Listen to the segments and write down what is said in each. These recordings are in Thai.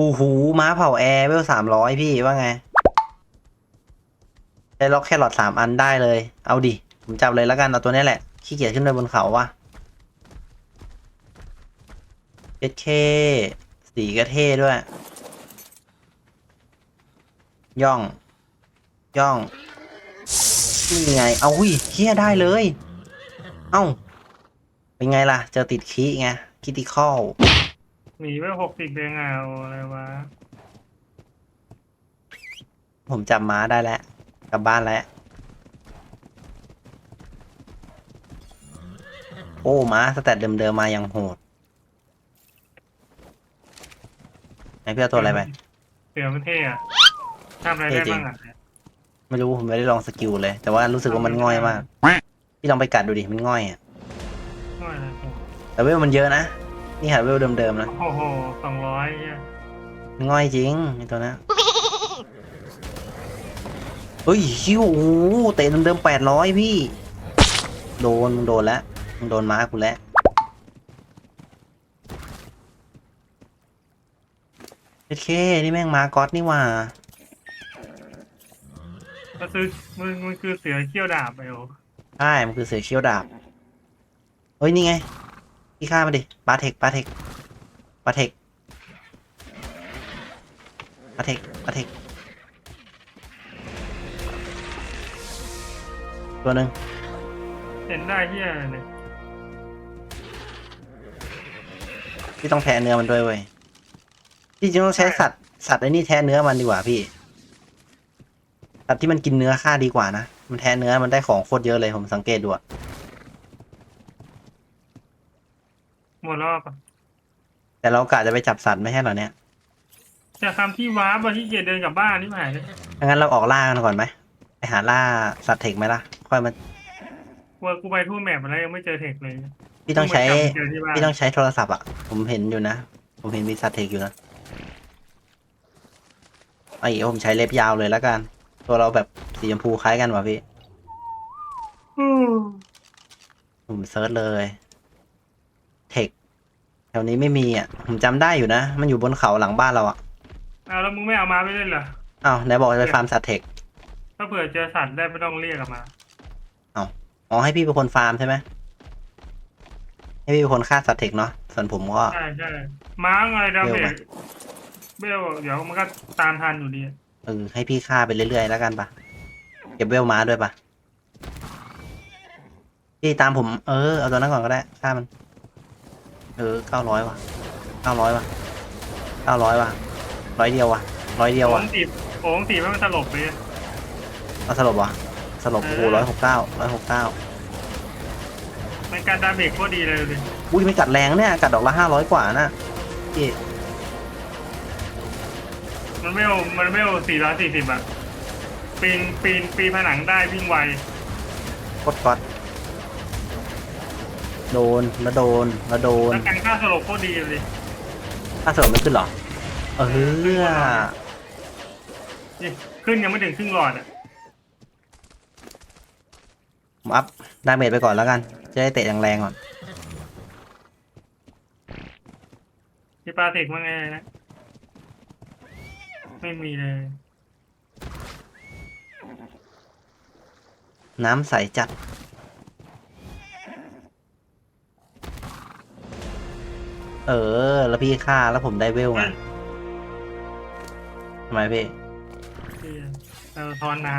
หูหูม้าเผาแอร์เวลสามร้อยพี่ว่าไงได้ล็อกแครอทสามอันได้เลย เอาดิ ผมจับเลยแล้วกัน เอาตัวนี้แหละ ขี้เกียจขึ้นไปบนเขาวะเอเคสีก็เท่ด้วย ย่อง ย่อง นี่ไง เอาวิเฮียได้เลย เอ้า เป็นไงล่ะ เจอติดคีไงคิติคอล หนีไปหกสิบเองอะโอ้อะไรวะผมจับม้าได้แล้วกลับบ้านแล้วโอ้ม้าสแตทเดิมๆมาอย่างโหดไหนพี่เอาตัวอะไรไปเสือมันเท่อะทำอะไรได้บ้างอะไม่รู้ผมไม่ได้ลองสกิลเลย แต่ว่ารู้สึกว่ามันง่อยมากพี่ลองไปกัดดูดิมันง่อยอะง่อยเลยโอ้แต่เวลมันเยอะนะ นี่หาเวลเดิมๆนะโอ้โหสองร้อยเนี่ยมันง่อยจริงไอตัวนั้นเฮ้ยคิวโอ้โหเตะเดิมๆแปดร้อยพี่ โดนมึงโดนแล้วมึงโดนม้ากูแล้วเอเคนี่แม่งมาก๊อตนี่หว่าก็ซื้อมึงมันคือเสือเขี้ยวดาบไปโอ้ใช่ มันคือเสือเขี้ยวดาบ เฮ้ย นี่ไง พี่ฆ่ามาดิปาเทคปาเทคปาเทคปาเทคปาเทคตัวหนึ่งเห็นได้เฮียอะไรเนี่ยพี่ต้องแทะเนื้อมันด้วยเว้ยพี่จึงต้องใช้สัตว์สัตว์ไอ้นี่แทะเนื้อมันดีกว่าพี่สัตว์ที่มันกินเนื้อฆ่าดีกว่านะมันแทะเนื้อมันได้ของโคตรเยอะเลยผมสังเกตดูอะ หมดรอบอะแต่เรากะจะไปจับสัตว์ไม่ใช่เหรอเนี่ยจะทำที่ว้าร์ปอะที่เกียจเดินกลับบ้านนี่หมายเลยงั้นเราออกล่ากันก่อนไหมไปหาล่าสัตว์เทคไหมล่ะ ค่อยมาว่ากูไปทั่วแมปมาแล้วยังไม่เจอเทคเลยพี่ต้องใช้เพิ่งมาจับเจอที่บ้านพี่ต้องใช้โทรศัพท์อะ ผมเห็นอยู่นะ ผมเห็นมีสัตว์เทคอยู่นะไอ้เหี้ยผมใช้เล็บยาวเลยแล้วกัน ตัวเราแบบสีชมพูคล้ายกันว่ะพี่อืมผมเซิร์ชเลย เทคแถวนี้ไม่มีอะ ผมจำได้อยู่นะ มันอยู่บนเขาหลังบ้านเราอะเอาแล้วมึงไม่เอามาไม่เล่นเหรอ อ้าวไหนบอกจะไปฟาร์มสัตว์เทคถ้าเผื่อเจอสัตว์ได้ไม่ต้องเรียกกลับมา อ๋อให้พี่เป็นคนฟาร์มใช่ไหมให้พี่เป็นคนฆ่าสัตว์เทคเนาะส่วนผมก็ ใช่ใช่ม้าไงดาเมเบลไหมจเบลเดี๋ยวมันก็ตามทันอยู่ดีเออให้พี่ฆ่าไปเรื่อยๆแล้วกันปะเก็บเวลม้าด้วยปะพี่ตามผมเออเอาตัวนั้นก่อนก็ได้ฆ่ามัน เออเก้าร้อยว่ะเก้าร้อยว่ะเก้าร้อยว่ะร้อยเดียวว่ะร้อยเดียวโอ่ว่ะงตีบโอ่งตีบให้มันสลบไปเอาสลบว่ะสลบโอ้โหเอร้ออยหกเก้าร้อยหกเก้ามันการดาเมจโคตรดีเลยเลยอุ้ยไม่กัดแรงเนี่ยกัดดอกละห้าร้อยกว่านะพี่มันไม่โอมันไม่โอสี่ร้อยสี่สิบอะปีนปีนปีนผนังได้วิ่งไวโคตรก๊อต โดนแล้วโดนแล้วโดนแล้วการฆ่าสลบโคตรดีเลยถ้าสลบไม่ขึ้นเหรอ เออนี่ขึ้นยังไม่ถึงครึ่งหลอดอะผมอัพดาเมจไปก่อนแล้วกัน จะได้เตะแรงๆก่อนที่ปลาเทกว่าไงนะ ไม่มีเลย น้ำใสจัด เออ แล้วพี่ฆ่าแล้วผมได้เวลไงทำไมพี่ที่เราทอนน้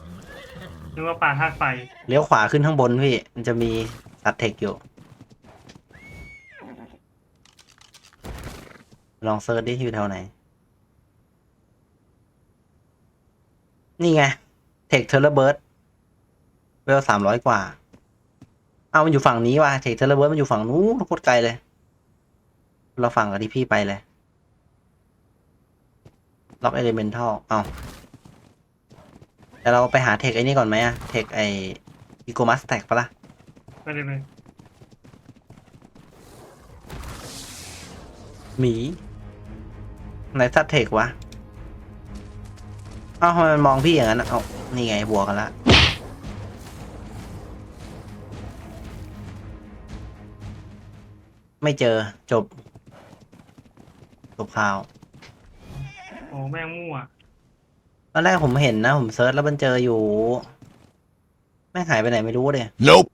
ำนึกว่าปลาธาตุไฟเลี้ยวขวาขึ้นข้างบนพี่ มันจะมีสัตว์เทคอยู่ ลองเซิร์ชดิอยู่แถวไหน นี่ไง เทคเทเลเบิร์ดเวลสามร้อยกว่า เอามันอยู่ฝั่งนี้ว่ะ เทคเทเลเบิร์ดมันอยู่ฝั่งนู้นโคตรไกลเลย เราฝั่งกับที่พี่ไปเลย ล็อกเอลิเมนทัลเอาแต่เราไปหาเทคไอ้นี่ก่อนไหมอะเทคไออีโกมัสแท็กปะล่ะไปเลยเลยหมีไหนซัดเทควะเอ้าทำไมมันมองพี่อย่างนั้นอะเอ้านี่ไงบวกกันละไม่เจอจบ จบข่าวโอ้แม่งมั่วตอนแรกผมเห็นนะ ผมเซิร์ชแล้วมันเจออยู่ แม่งหายไปไหนไม่รู้เลย Nope.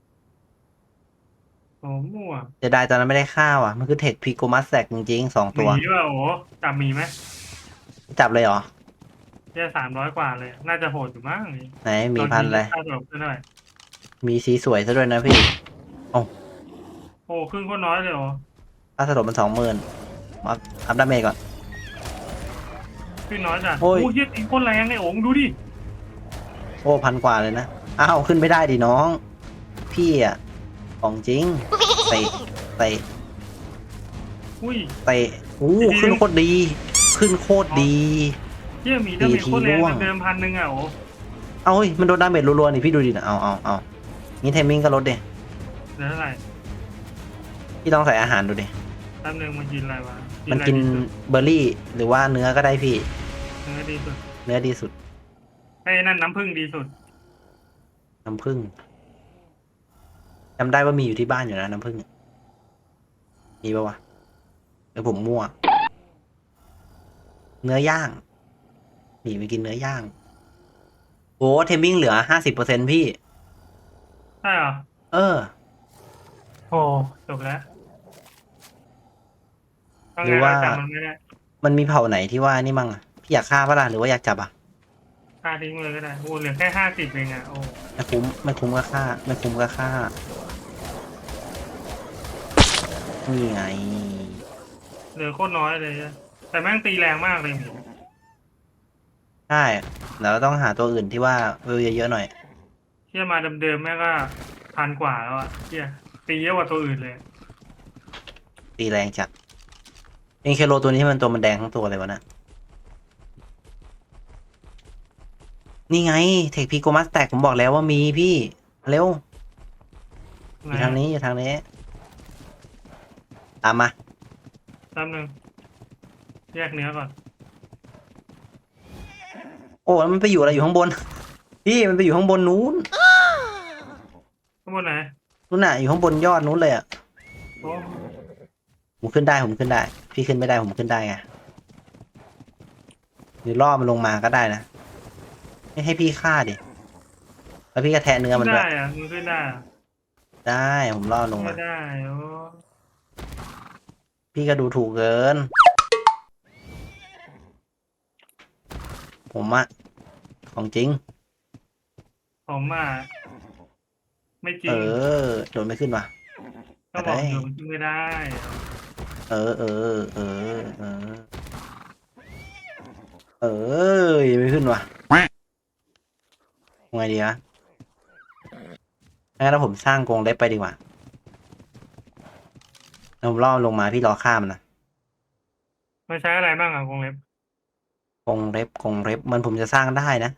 โอ้มั่วเสียดายตอนนั้นไม่ได้ข้าวอะ มันคือเทคพีโกมัสแซกจริงๆสองหตัว มีว่าโอ้จับหมีไหมจับเลยเหรอแค่สามร้อยกว่าเลย น่าจะโหดอยู่มั้งนี่ไหนมีพันอะไร ค่าตลบขึ้นเท่าไหร่มีสีสวยซะด้วยนะพี่โอ้ครึ่งก็น้อยเลยเหรอค่าสลบมันสองหมื่น อัพอัพดาเมจก่อน ขึ้นน้อยจัดโอ้ยโอ้ยเหี้ยตีโคตรแรงไอ้โอ๋งดูดิโอ้พันกว่าเลยนะ อ้าว ขึ้นไม่ได้ดิน้อง พี่อะ ของจริงเตะเตะอุ้ย เตะอู้จริงๆ ขึ้นโคตรดี ขึ้นโคตรดี เหี้ยหมีดาเมจโคตรแรงตีทีร่วงเดิมพันหนึ่งอะโอ้เอาเฮ้ยมันโดนดาเมจรัวๆนี่พี่ดูดินะเอาเอาเอางี้เทมมิ่งก็ลดเดเหลือเท่าไหร่พี่ต้องใส่อาหารดูดิแป๊บนึงมันกินอะไรวะ มันอะไรกินดีสุดเบอร์รี่หรือว่าเนื้อก็ได้พี่ เนื้อดีสุดเนื้อดีสุดไอ้นั่นน้ำผึ้งดีสุด น้ำผึ้งจำได้ว่ามีอยู่ที่บ้านอยู่นะน้ำผึ้งอะมีปะวะหรือผมมั่ว เนื้อย่างหนีไปกินเนื้อย่างโอ้เทมมิ่งเหลือห้าสิบเปอร์เซ็นพี่ ใช่เหรอ เออ โอ้จบแล้ว ต้องหรือว่าไงจำมันไม่ได้มันมีเผ่าไหนที่ว่านี่มั่งอะพี่อยากฆ่าปะล่ะหรือว่าอยากจับอะค่าทิ้งเลยก็ได้โอ้เหลือแค่ห้าสิบเองอะโอ้ไม่คุ้มไม่คุ้มก็ฆ่าไม่คุ้มก็ฆ่านี่ไง เหลือโคตรน้อยเลยอะแต่แม่งตีแรงมากเลยหมีใช่แล้วเราต้องหาตัวอื่นที่ว่าเวลเยอะๆหน่อยเชี่ยมาเดิมๆแม่งก็พันกว่าแล้วอะเชี่ยตีเยอะกว่าตัวอื่นเลย ตีแรงจัด เองเคโลตัวนี้มันตัวมันแดงทั้งตัวเลยวะนะนี่ไง เทคพีโกมัสแตกผมบอกแล้วว่ามีพี่ เร็ว อยู่ทางนี้อยู่ทางนี้ ตามมาแป๊บนึงแยกเนื้อก่อน โอ้แล้วมันไปอยู่อะไรอยู่ข้างบน พี่มันไปอยู่ข้างบนนู้น ข้างบนไหน นู้นน่ะอยู่ข้างบนยอดนู้นเลยอะ โอ้ ผมขึ้นได้ผมขึ้นได้ พี่ขึ้นไม่ได้ผมขึ้นได้ไงหรือล่อมันลงมาก็ได้นะ ไม่ให้พี่ฆ่าดิ แล้วพี่ก็แทะเนื้อขึ้มันนด้วได้ยอะมันขึ้นได้อะได้ผมล่อลงไม่มาได้โอ้พี่ก็ดูถูกเกิน ผมอะของจริง ผมอะไม่จริเองอโดนไม่ขึ้นว่ะ ก็บอกได้อยู่มันขึ้นไม่ได้ เออเออเออเออเออยังไม่ขึ้นว่ะไงดีวะงั้นแล้วผมสร้างกรงเล็บไปดีกว่าแล้วผมล่อมันลงมาพี่รอฆ่ามันนะมันใช้อะไรบ้างอะกรงเล็บกรงเล็บกรงเล็บมันผมจะสร้างได้นะ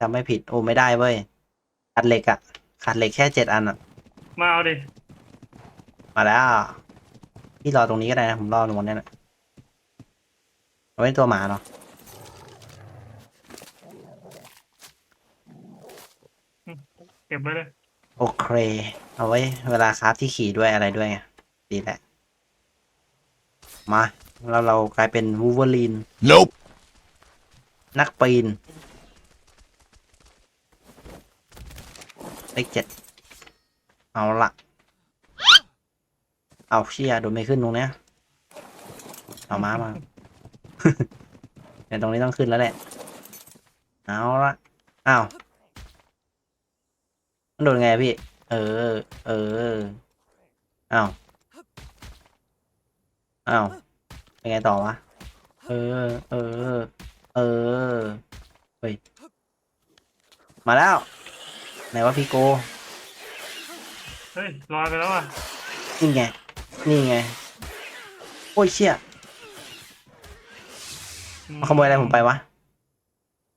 จำไม่ผิดโอ้ไม่ได้เว้ยขาดเหล็กอะขาดเหล็กแค่เจ็ดอันอะมาเอาดิ มาแล้ว พี่รอตรงนี้ก็ได้นะผมรอตรงนี้นะเอาไว้ตัวหมาเนาะเก็บไว้เลย โอเค เอาไว้ เวลาคราฟที่ขี่ด้วยอะไรด้วยไงดีแหละ มาแล้วเรากลายเป็นวูเวอรีน Nope. นักปีนเลขเจ็ดเอาละ เอาเชียโดนไม่ขึ้นตรงเนี้ยเอาม้ามาเดี๋ยวตรงนี้ต้องขึ้นแล้วแหละ เอาละอ้าวมันโดนไงอะพี่ เออ เอออ้าวอ้าวเป็นไงต่อวะ เออ เออ เออ เฮ้ย มาแล้ว ไหนว่าพี่โก เฮ้ยลอยไปแล้วอะ นี่ไง นี่ไง โอ้ยเชี่ยมาขโมยอะไรผมไปวะ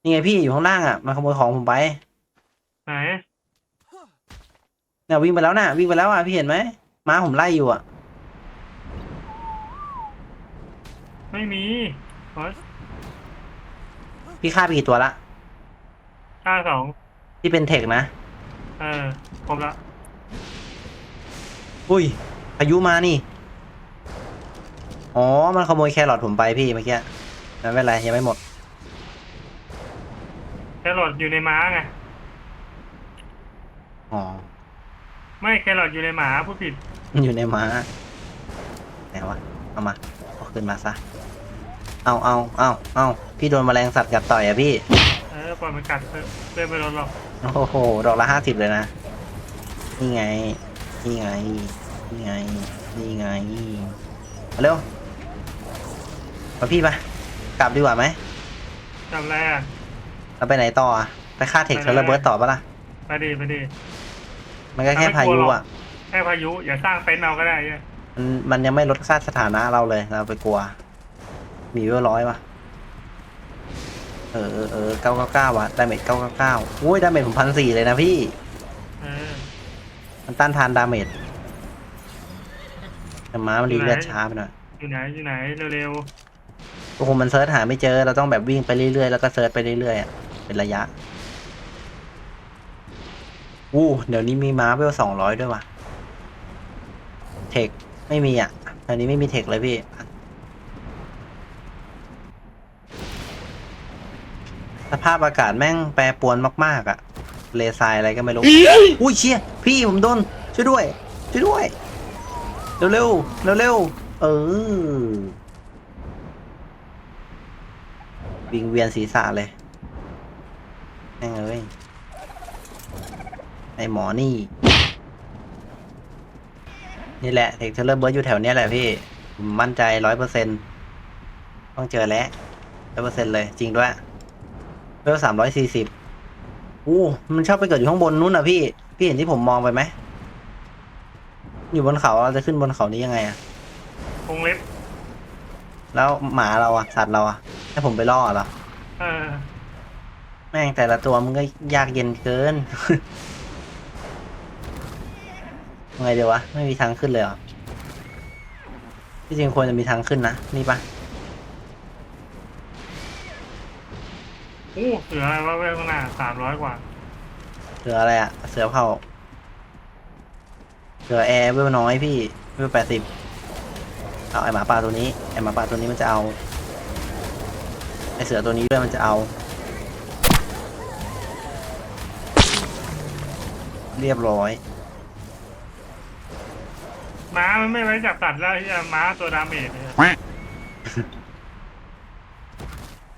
นี่ไงพี่อยู่ข้างล่างอะมาขโมยของผมไป ไหนเนี่ยวิ่งไปแล้วน่ะวิ่งไปแล้วอะพี่เห็นไหมม้าผมไล่อยู่อะ ไม่มีโอ๊ยพี่ฆ่าไปกี่ตัวละค่าสองที่เป็นเทคนะ เออ ครบละ อุ้ย พายุมานี่ อ๋อ มันขโมยแครอทผมไปพี่เมื่อกี้ไม่เป็นไรยังไม่หมด แครอทอยู่ในม้าไง อ๋อ ไม่แครอทอยู่ในหมาผู้ผิดอยู่ในม้าไหนวะ เอามาเอาขึ้นมาซะ เอาเอาเอาเอาพี่โดนแมลงสัตว์กัดต่อยอะพี่ เออปล่อยมันกัดเถอะเพื่อนไม่โดนหรอก โอ้โห ดอกละห้าสิบเลยนะ นี่ไง นี่ไง นี่ไง นี่ไงมาเร็วมาพี่ไปกลับดีกว่าไหมจำอะไรอะเราไปไหนต่ออะไปฆ่าเทคเทอร์เบิร์ตต่อปะล่ะ ไปดีไปดีมันก็แค่พายุอะ แค่พายุ อย่าสร้างเต็นท์เอาก็ได้เนี่ยมันมันยังไม่ลดค่าสถานะเราเลย เราไปกลัว มีเวลร้อยปะเออเออเออเก้าเก้าเก้าว่ะดาเมจเก้าเก้าเก้าอุ้ยดาเมจผมพันสี่เลยนะพี่ เออ มันต้านทานดาเมจ แต่ม้ามันรีเลือดช้าไปหน่อยอยู่ไหนอยู่ไหนเร็วโอ้โหมันเซิร์ชหาไม่เจอ เราต้องแบบวิ่งไปเรื่อยๆ แล้วก็เซิร์ชไปเรื่อยๆอะเป็นระยะ อู้ เดี๋ยวนี้มีม้าเวลสองร้อยด้วยว่ะ เทค ไม่มีอะเดี๋ยวนี้ไม่มีเทคเลยพี่ สภาพอากาศแม่งแปรปรวนมากๆ อะ เลทรายอะไรก็ไม่รู้ อุ้ยเชี่ย พี่ผมโดน ช่วยด้วย ช่วยด้วย เร็วๆเร็วๆเออวิงเวียนศีรษะเลยแม่งเอ้ยไอหมอนี่ นี่แหละเทคเทเลอร์เบิร์ดอยู่แถวเนี้ยแหละพี่ผมมั่นใจร้อยเปอร์เซ็นต้องเจอแล้วร้อยเปอร์เซ็นเลย จริงด้วยเวลสามร้อยสี่สิบอู้มันชอบไปเกิดอยู่ข้างบนนู้นอะพี่ พี่เห็นที่ผมมองไปไหม อยู่บนเขาเราจะขึ้นบนเขานี้ยังไงอะๆวงเล็บแล้วหมาเราอะสัตว์เราอะให้ผมไปล่อเหรอเออแม่งแต่ละตัวมันก็ยากเย็นเกินไงเดี๋ยววะไม่มีทางขึ้นเลยเหรอที่จริงควรจะมีทางขึ้นนะนี่ปะอู้เหลืออะไรวะเว้ยข้างหน้าสามร้อยกว่า เสืออะไรอะเสือเผา เสือแอร์เวลน้อยพี่เวลแปดสิบเอาไอหมาป่าตัวนี้ไอหมาป่าตัวนี้มันจะเอาไอเสือตัวนี้ด้วยมันจะเอา เรียบร้อยม้ามันไม่ไว้จับสัตว์แล้วไอ้เหี้ยม้าตัวดาเมจเนี่ย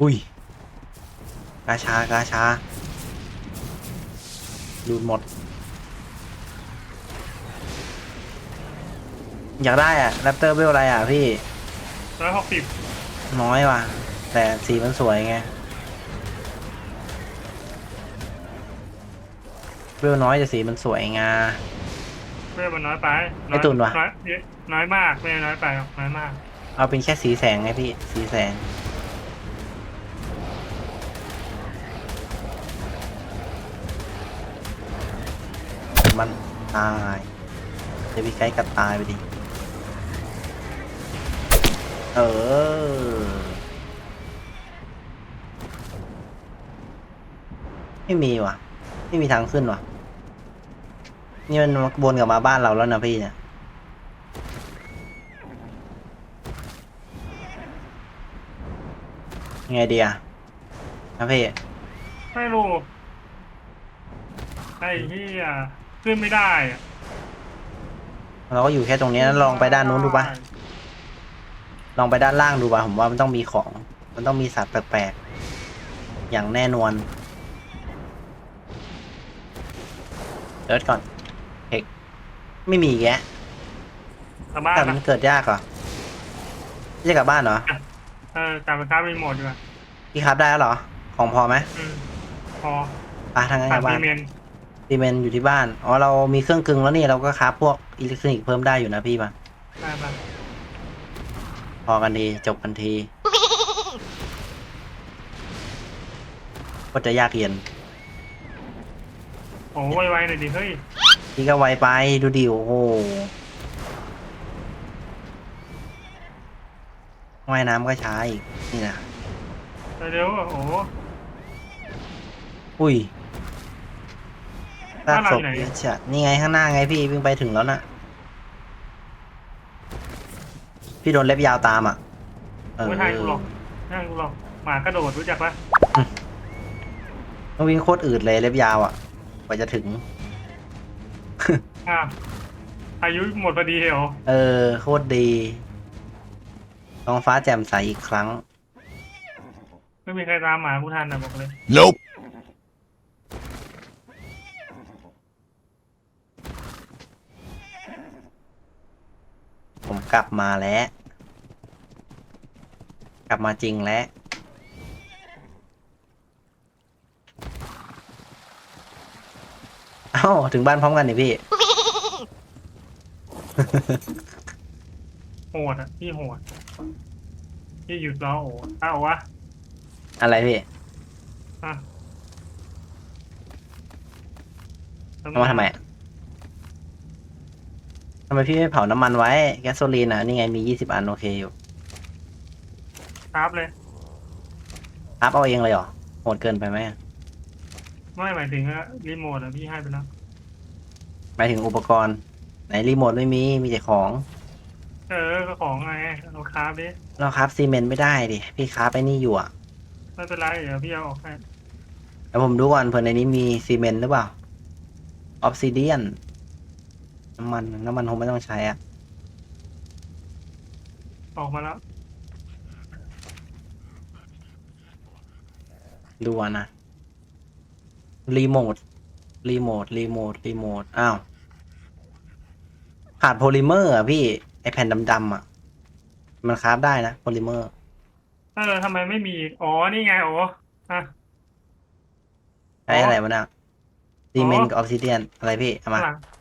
อุ้ยกาชากาชาดูดหมด อยากได้อะแรปเตอร์เวลอะไรอะพี่ร้อยหกสิบน้อยว่ะ แต่สีมันสวยไงเวลน้อยแต่สีมันสวยงา เพื่อนมันน้อยไปไอ้ตุ่นวะน้อยน้อยมากไม่น้อยไปหรอกน้อยมาก เอาเป็นแค่สีแสงไงพี่สีแสง มันตายเดวิไกด์กัดตายไปดิเออไม่มีว่ะ ไม่มีทางขึ้นว่ะ นี่มันวนกลับมาบ้านเราแล้วนะพี่เนี่ยยังไงดีอะนะพี่ไม่รู้ไอ้เหี้ยขึ้นไม่ได้อะเราก็อยู่แค่ตรงนี้นะลองไปด้านนู้นดูปะ ลองไปด้านล่างดูปะผมว่ามันต้องมีของ มันต้องมีสัตว์แปลกๆ อย่างแน่นอนเอิร์ธก่อนเฮกไม่มีอีกแยะกลับบ้านแต่นะมันเกิดยากเหรอพี่จะกลับบ้านเหรอเออกลับไปค้ารีโมทดีกว่าพี่ครับได้แล้วเหรอ ของพอไหมอืมพอไปทางนั้นกตัลัดบบ้าดีน เมนดีเมนอยู่ที่บ้าน อ๋อ เรามีเครื่องกึ่งแล้วนี่เราก็คราฟพวกอิเล็กทรอนิกส์เพิ่มได้อยู่นะพี่ปะได้ปะพ อกันดีจบกันทีก็จะยากเย็นโอ้ไวๆหน่อยดิเฮ้ยพี่ก็ไวไปดูดิโอ้โหว่ายน้ำก็ช้าอีกนี่นะเร็วๆอะโอ้อุ้ยซากบ้านเราศอพยู่ไหนเยอะจัดนี่ไงข้างหน้าไงพี่วิ่งไปถึงแล้วน่ะ พี่โดนเล็บยาวตามอะเออไม่ทันกูหรอกนั่งหรอกหมากระโดดรู้จักปะต้องวิ่งโคตรอืดเลยเล็บยาวอะกว่าจะถึง อะอายุหมดพอดีเหรอเออ โคตรดีท้องฟ้าแจ่มใสอีกครั้ง ไม่มีใครตามหมากูทันนะบอกเลย Nope. กลับมาแล้ว กลับมาจริงแล้ว เอ้า ถึงบ้านพร้อมกันนี่พี่ โหดอะพี่โหดพี่หยุดแล้วโอ้เอาวะอะไรพี่อะเอามาทำไมอะ ทำไมพี่ไม่เผาน้ำมันไว้ แก๊สโซลีนอะ นี่ไงมียี่สิบอันโอเคอยู่ครับเลย อัพเอาเองเลยเหรอโหดเกินไปไหมอะไม่หมายถึงอะรีโมทอะพี่ให้ไปแล้วหมายถึงอุปกรณ์ ไหนรีโมทไม่มี มีแต่ของ เออก็ของไงเราคราฟดิเราครับซีเมนต์ไม่ได้ดิ พี่ครับไอ้นี่อยู่อะไม่เป็นไรเดี๋ยวพี่เอาออกให้ แล้วผมดูก่อนเผื่อในนี้มีซีเมนต์หรือเปล่าออฟซิเดียน น้ำมันน้ำมันคงไม่ต้องใช้อะ ออกมาแล้ว ดูอะนะ รีโมท รีโมท รีโมท รีโมท อ้าว ขาดโพลิเมอร์อะพี่ ไอแผ่นดำๆอะ มันคราฟได้นะโพลิเมอร์ เออทำไมไม่มีอีกอ๋อ นี่ไง อ๋ออะ ใช้อะไรวะเนี่ยซีเมนต์กับออฟซิเดียนอะไรพี่ เอามา ข้างหลังให้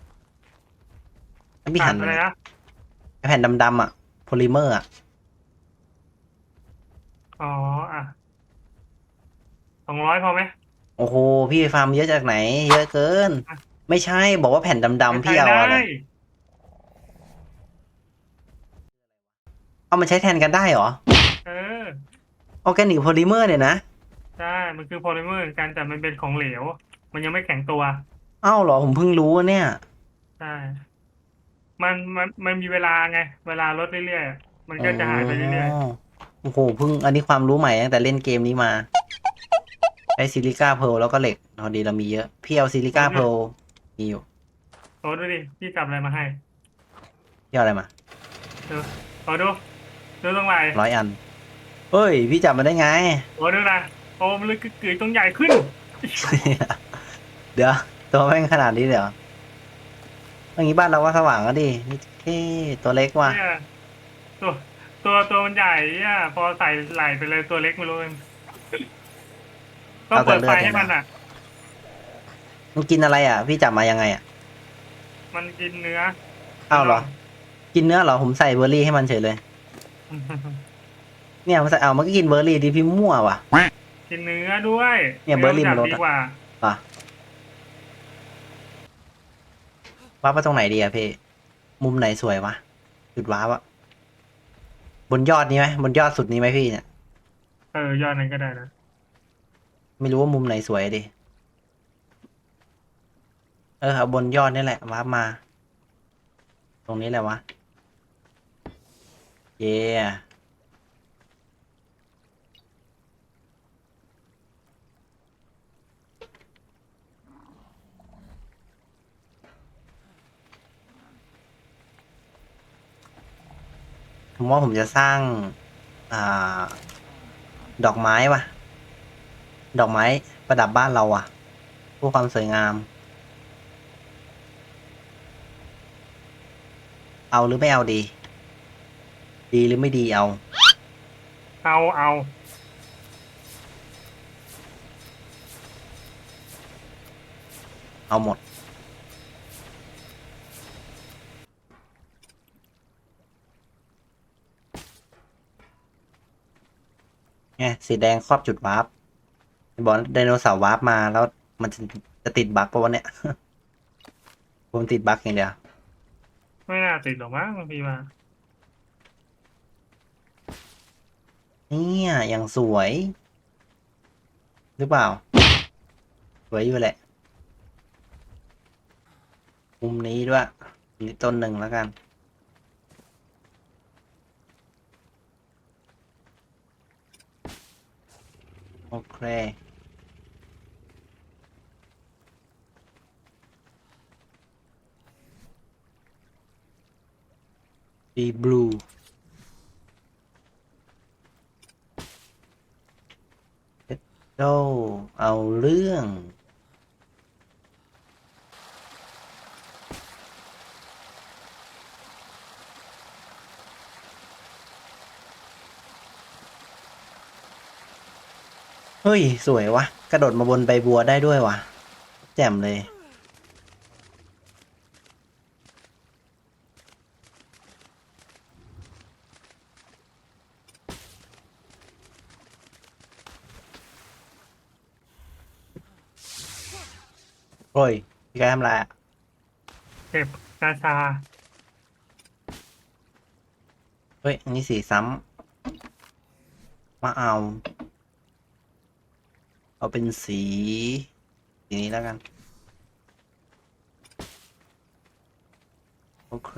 พี่ขาหัดนอะไรนะไอแผ่นดำๆอะโพลิเมอร์อะ อ๋ออะสองร้อยพอไหมโอ้โห พี่ฟาร์มเยอะจากไหน เยอะเกินอะไม่ใช่บอกว่าแผ่นดำๆพี่เอาใช้อะไรได้เอามาใช้แทนกันได้เหรอ เออออร์แกนิกโพลิเมอร์เนี่ยนะ ใช่ มันคือโพลิเมอร์เหมือนกันแต่มันเป็นของเหลว มันยังไม่แข็งตัว เอ้าเหรอผมเพิ่งรู้เนี่ย ใช่ มันมันมันมีเวลาไง เวลาลดเรื่อยๆ มันก็จะหายไปเรื่อยอ๋อโอ้โหเพิ่งอันนี้ความรู้ใหม่ตั้งแต่เล่นเกมนี้มาใช้ซิลิก้าเพลแล้วก็เหล็กพอดีเรามีเยอะ พี่เอาซิลิก้าเพลมีอยู่ๆโอ้ดูดิ พี่จับอะไรมาให้พี่เอาอะไรมาดูโอ้ดู ดูตรงไหนร้อยอันเฮ้ย พี่จับมาได้ไง โอ้ดูนะโอ้มันเลยกึ๋ยๆตรงใหญ่ขึ้น เดี๋ยว ตัวแม่งขนาดนี้เดี๋ยวอ ย่างนี้บ้านเราก็สว่างก็ดีนี่แค่ตัวเล็กว่ะเนี่ยตัวตัวตัวมันใหญ่อะพอใส่ไหลไปเลยตัวเล็กไม่รู้เองต้องเปิดไฟให้มันอะ มันกินอะไรอะ พี่จับมายังไงอะ มันกินเนื้ออ้าวเหรอ กินเนื้อเหรอผมใส่เบอร์รี่ให้มันเฉยเลย เนี่ยมันใส่เอามันก็กินเบอร์รี่ดิพี่มั่วว่ะ กินเนื้อด้วยเนี่ยเบอร์รี่จัมันลดอะ ดีกว่า ป่ะว้าร์ปไปตรงไหนดีอะพี่มุมไหนสวยวะจุดว้าร์ปอะบนยอดนี้ไหมบนยอดสุดนี้ไหมพี่เนี่ยเออยอดนั้นก็ได้นะไม่รู้ว่ามุมไหนสวยดิเออเอาบนยอดนี่แหละว้าร์ปมา ตรงนี้แหละวะเย่ ผมว่าผมจะสร้าง อ่า ดอกไม้ว่ะ ดอกไม้ประดับบ้านเราอะเพื่อความสวยงาม เอาหรือไม่เอาดี ดีหรือไม่ดีเอา เอาเอาเอาหมด ไงสีแดงครอบจุดวาร์ปบอกไดโนเสาร์วาร์ปมาแล้วมันจะจะติดบั๊กปะวะเนี่ย ผมติดบั๊กอย่างเดียว ไม่น่าติดหรอกมั้งพี่มาเนี่ยอย่างสวย หรือเปล่า สวยอยู่แหละ มุมนี้ด้วยนี่ต้นหนึ่งแล้วกัน โอเคดีบลูเอ็ดโดเอาเรื่อง เฮ้ย สวยวะ กระโดดมาบนใบบัวได้ด้วยวะแจ่มเลย โอ้ยพี่แกทำอะไรอะเก็บกาชาเฮ้ย อันนี้สีซ้ำมาเอา เอาเป็นสีสีนี้แล้วกัน โอเค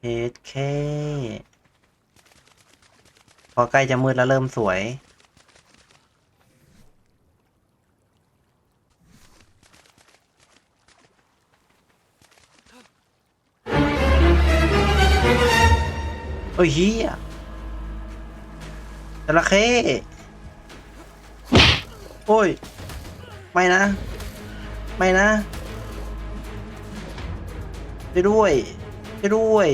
เฮดเค พอใกล้จะมืดแล้วเริ่มสวย โอ้ยเฮียจระเข้โอ้ย ไม่นะ ไม่นะช่วยด้วยช่วยด้วย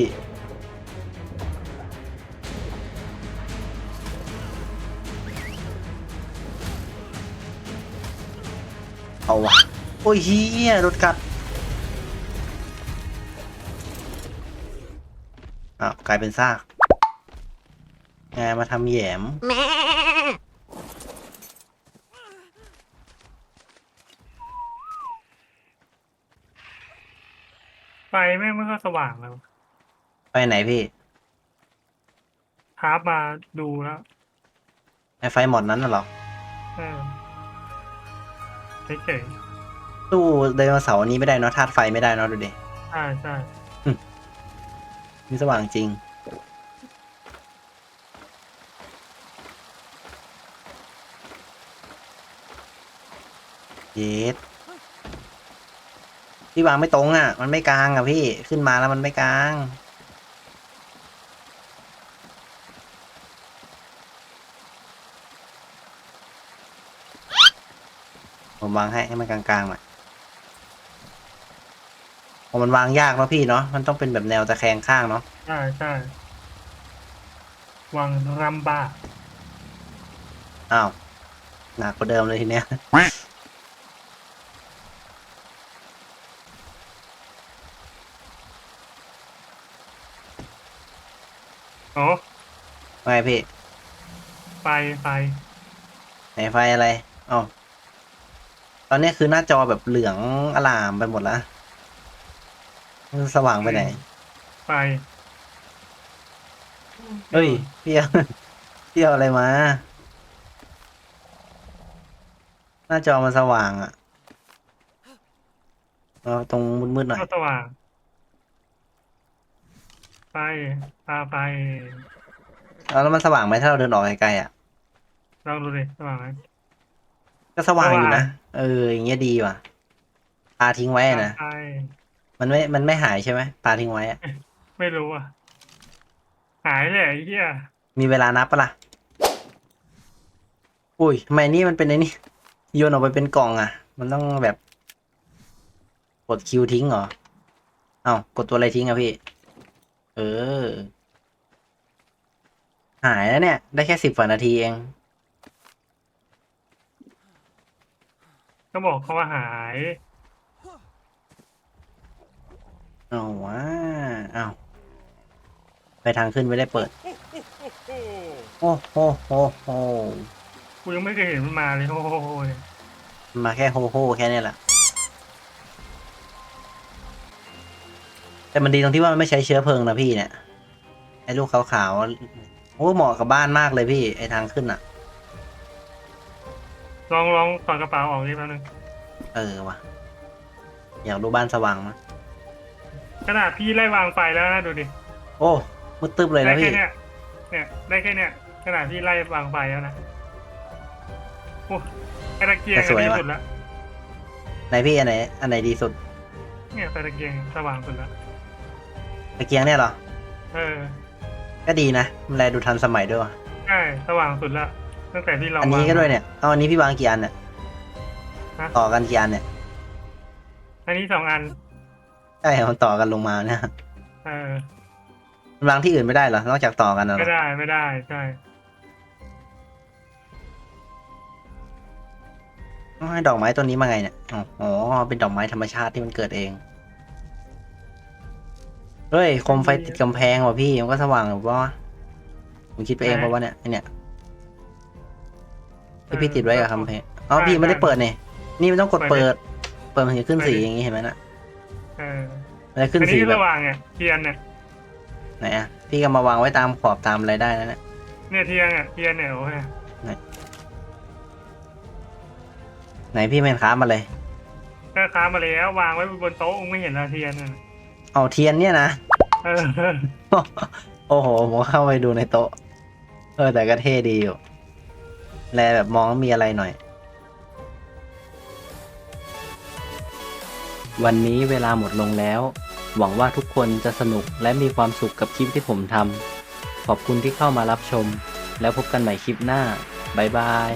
เอาวะโอ้ยเฮียรถกัดอ้าวกลายเป็นซาก ไงมาทำแหยมไฟแม่งไม่ค่อยสว่างแล้วไปไหนพี่ทาร์ปมาดูแล้วไอไฟหมดนั้นน่ะเหรอ เออเฉยตู้ไดโนเสาร์อันนี้ไม่ได้เนาะธาตุไฟไม่ได้เนาะดูดิๆใช่ใช่มันสว่างจริง เย็ดพี่วางไม่ตรงอะ มันไม่กลางอะพี่ขึ้นมาแล้วมันไม่กลางผมวางให้ให้มันกลางๆหน่อยพอมันวางยากเนาะพี่เนาะ มันต้องเป็นแบบแนวตะแคงข้างเนาะ ใช่ใช่วังรัมบ้า อ้าว หนักกว่าเดิมเลยทีเนี้ย โอ้ ว่าไง พี่ ไฟไฟไหนไฟอะไรอ๋อตอนนี้คือหน้าจอแบบเหลืองอลามไปหมดแล้วมันสว่างไปไหน ไฟเฮ้ยพี่เอาพี่เอาอะไรมา หน้าจอมันสว่างอะ่ะเอาตรงมืดๆหน่อย ก็สว่างไฟตาไฟเอา แล้วมันสว่างไหมถ้าเราเดินออกไกลๆอะ ลองดูดิสว่างไหม ก็สว่างอยู่สว่านะงเออ อย่างเงี้ยดีว่ะตาทิ้งไว้นะไฟมันไม่ มันไม่หายใช่ไหมตาทิ้งไว้อะไม่รู้อะ หายเลยไอ้เหี้ยมีเวลานับปะล่ะ อุ้ยทำไมนี่มันเป็นไอ้นี่โยนออกไปเป็นกล่องอะ มันต้องแบบ กดคิวทิ้งเหรอ เอ้ากดตัวอะไรทิ้งอะพี่ เออ หายแล้วเนี่ย ได้แค่สิบกว่านาทีเอง ก็บอกเขาว่าหาย เอาว่าเอาไปทางขึ้นไม่ได้เปิด โอ้โหโหโหกูยังไม่เคยเห็นมันมาเลยโอ้โหเนี่ยมันมาแค่โฮโฮแค่เนี้แหละ แต่มันดีตรงที่ว่ามันไม่ใช้เชื้อเพลิงนะพี่เนี่ย ไอ้ลูกขาวๆ โอ้เหมาะกับบ้านมากเลยพี่ไอ้ทางขึ้นอะรลองลองถอดกระเป๋าออกดิแป๊บนึงเออว่ะ อยากรู้บ้านสว่างมั้ยขนาดพี่ไล่วางไฟแล้วนะดูดิโอ้มืดตึ๊บเลยได้นะแค่พี่เนี้ยเนี่ยได้แค่เนี้ยขนาดพี่ไล่วางไฟแล้วนะโอ้ไอ้ตะเกียงแต่สอันวยนี้ว่ะสุดละไหนพี่อันไหนอันไหนดีสุดเนี่ยไฟตะเกียงสว่างสุดละตะเกียงเนี่ยเหรอ เออ ก็ดีนะมันแลดูทันสมัยด้วยว่ะใช่สว่างสุดละตั้งแต่พี่ลองอันนี้วางก็ด้วยเนี่ยเอาอันนี้พี่วางกี่อันเนี่ยฮะต่อกันกี่อันเนี่ยอันนี้สองอัน ใช่มันต่อกันลงมาเนี่ยเออ มันวางที่อื่นไม่ได้เหรอนอกจากต่อกันน่ะเหรไม่อได้ไม่ได้ใช่ เอาให้ดอกไม้ต้นนี้มาไงเนี่ยอ๋อเป็นดอกไม้ธรรมชาติที่มันเกิดเอง เฮ้ยโคมไฟติดกำแพงว่ะพี่มันก็สว่างหรือเปล่าวะผมคิดไปเองเพราะว่าเนี่ยไอเนี่ยที่พี่ติดไว้กับกำแพงอ๋อพี่ไม่ได้เปิดเนี่ยนี่มันต้องกดเปิด เปิดมันจะขึ้นสีอย่างงี้เห็นไหมน่ะเออมันจะขึ้นอันสีนี้แบสบว่างเนี่ยเทียนเนี่ยไหนอะพี่ก็มาวางไว้ตามขอบตามอะไรได้นะเนี่ยเนี่ยเทียนเนี่ยเทียนเนี่ยโอ้ยไหนพี่แมนค้ามาเลยก็ค้ามาแล้ววางไว้บนโต๊ะไม่เห็นละเทียนน่ะ เอาเทียนเนี่ยนะ เออโอ้โห ผมเข้าไปดูในโต๊ะ เออ แต่ก็เท่ดีอยู่ แลแบบมองมีอะไรหน่อย วันนี้เวลาหมดลงแล้ว หวังว่าทุกคนจะสนุกและมีความสุขกับคลิปที่ผมทำขอบคุณที่เข้ามารับชม แล้วพบกันใหม่คลิปหน้า บ๊ายบาย